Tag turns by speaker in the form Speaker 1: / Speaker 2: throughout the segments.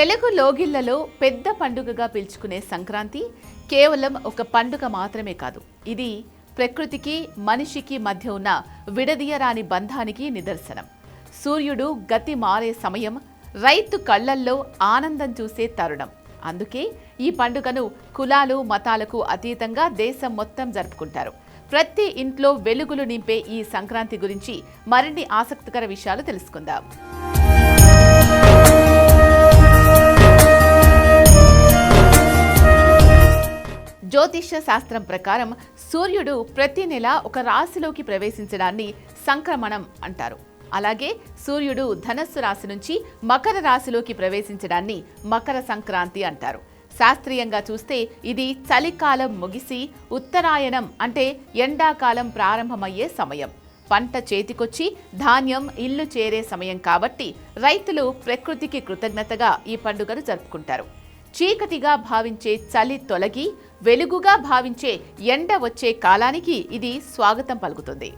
Speaker 1: తెలుగు లోగిళ్ళలో పెద్ద పండుగగా పిలుచుకునే సంక్రాంతి కేవలం ఒక పండుగ మాత్రమే కాదు. ఇది ప్రకృతికి మనిషికి మధ్య ఉన్న విడదీయరాని బంధానికి నిదర్శనం. సూర్యుడు గతి మారే సమయం రైతు కళ్ళల్లో ఆనందం చూసే తరుణం. అందుకే ఈ పండుగను కులాలు మతాలకు అతీతంగా దేశం మొత్తం జరుపుకుంటారు. ప్రతి ఇంట్లో వెలుగులు నింపే ఈ సంక్రాంతి గురించి మరిన్ని ఆసక్తికర విషయాలు తెలుసుకుందాం. జ్యోతిష్య శాస్త్రం ప్రకారం సూర్యుడు ప్రతి నెల ఒక రాశిలోకి ప్రవేశించడాన్ని సంక్రమణం అంటారు. అలాగే సూర్యుడు ధనస్సు రాశి నుంచి మకర రాశిలోకి ప్రవేశించడాన్ని మకర సంక్రాంతి అంటారు. శాస్త్రీయంగా చూస్తే ఇది చలికాలం ముగిసి ఉత్తరాయణం అంటే ఎండాకాలం ప్రారంభమయ్యే సమయం. పంట చేతికొచ్చి ధాన్యం ఇల్లు చేరే సమయం కాబట్టి రైతులు ప్రకృతికి కృతజ్ఞతగా ఈ పండుగను జరుపుకుంటారు. చీకటిగా భావించే చలి తొలగి వెలుగుగా భావించే ఎండ వచ్చే కాలానికి ఇది స్వాగతం పలుకుతుంది.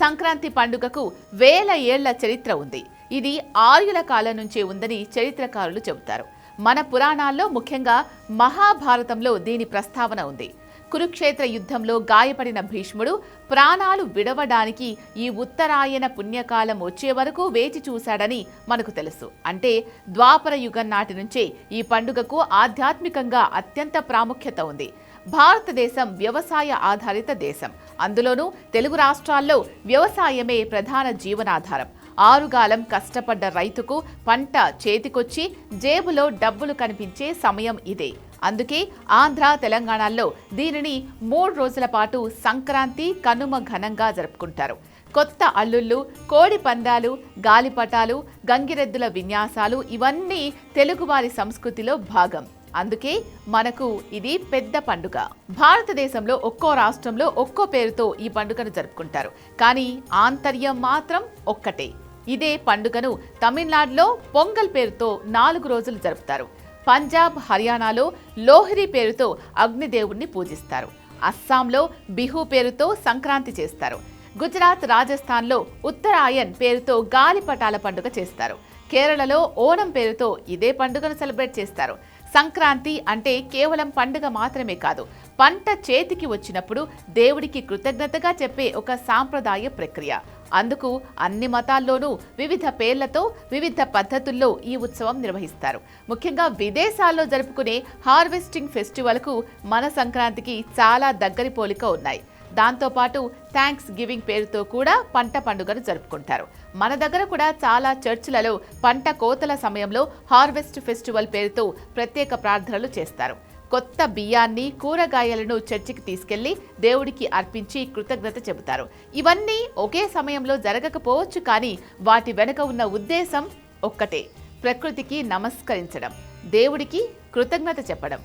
Speaker 1: సంక్రాంతి పండుగకు వేల ఏళ్ళ చరిత్ర ఉంది. ఇది ఆర్యుల కాలం నుంచే ఉందని చరిత్రకారులు చెబుతారు. మన పురాణాల్లో ముఖ్యంగా మహాభారతంలో దీని ప్రస్తావన ఉంది. కురుక్షేత్ర యుద్ధంలో గాయపడిన భీష్ముడు ప్రాణాలు విడవడానికి ఈ ఉత్తరాయణ పుణ్యకాలం వచ్చే వరకు వేచి చూశాడని మనకు తెలుసు. అంటే ద్వాపర యుగం నాటి నుంచే ఈ పండుగకు ఆధ్యాత్మికంగా అత్యంత ప్రాముఖ్యత ఉంది. భారతదేశం వ్యవసాయ ఆధారిత దేశం. అందులోనూ తెలుగు రాష్ట్రాల్లో వ్యవసాయమే ప్రధాన జీవనాధారం. ఆరుగాలం కష్టపడ్డ రైతుకు పంట చేతికొచ్చి జేబులో డబ్బులు కనిపించే సమయం ఇదే. అందుకే ఆంధ్ర తెలంగాణలో దీనిని మూడు రోజుల పాటు సంక్రాంతి కనుమ ఘనంగా జరుపుకుంటారు. కొత్త అల్లుళ్ళు కోడి పందాలు గాలిపటాలు గంగిరెద్దుల విన్యాసాలు ఇవన్నీ తెలుగువారి సంస్కృతిలో భాగం. అందుకే మనకు ఇది పెద్ద పండుగ. భారతదేశంలో ఒక్కో రాష్ట్రంలో ఒక్కో పేరుతో ఈ పండుగను జరుపుకుంటారు. కానీ ఆంతర్యం మాత్రం ఒక్కటే. ఇదే పండుగను తమిళనాడులో పొంగల్ పేరుతో నాలుగు రోజులు జరుపుతారు. పంజాబ్ హర్యానాలో లోహరి పేరుతో అగ్నిదేవుణ్ణి పూజిస్తారు. అస్సాంలో బిహు పేరుతో సంక్రాంతి చేస్తారు. గుజరాత్ రాజస్థాన్లో ఉత్తరాయణ్ పేరుతో గాలిపటాల పండుగ చేస్తారు. కేరళలో ఓణం పేరుతో ఇదే పండుగను సెలబ్రేట్ చేస్తారు. సంక్రాంతి అంటే కేవలం పండుగ మాత్రమే కాదు పంట చేతికి వచ్చినప్పుడు దేవుడికి కృతజ్ఞతగా చెప్పే ఒక సాంప్రదాయ ప్రక్రియ. అందుకు అన్ని మతాల్లోనూ వివిధ పేర్లతో వివిధ పద్ధతుల్లో ఈ ఉత్సవం నిర్వహిస్తారు. ముఖ్యంగా విదేశాల్లో జరుపుకునే హార్వెస్టింగ్ ఫెస్టివల్కు మన సంక్రాంతికి చాలా దగ్గరి పోలిక ఉన్నాయి. దాంతోపాటు థ్యాంక్స్ గివింగ్ పేరుతో కూడా పంట పండుగను జరుపుకుంటారు. మన దగ్గర కూడా చాలా చర్చిలలో పంట కోతల సమయంలో హార్వెస్ట్ ఫెస్టివల్ పేరుతో ప్రత్యేక ప్రార్థనలు చేస్తారు. కొత్త బియ్యాన్ని కూరగాయలను చర్చికి తీసుకెళ్ళి దేవుడికి అర్పించి కృతజ్ఞత చెబుతారు. ఇవన్నీ ఒకే సమయంలో జరగకపోవచ్చు కానీ వాటి వెనుక ఉన్న ఉద్దేశం ఒక్కటే ప్రకృతికి నమస్కరించడం దేవుడికి కృతజ్ఞత చెప్పడం.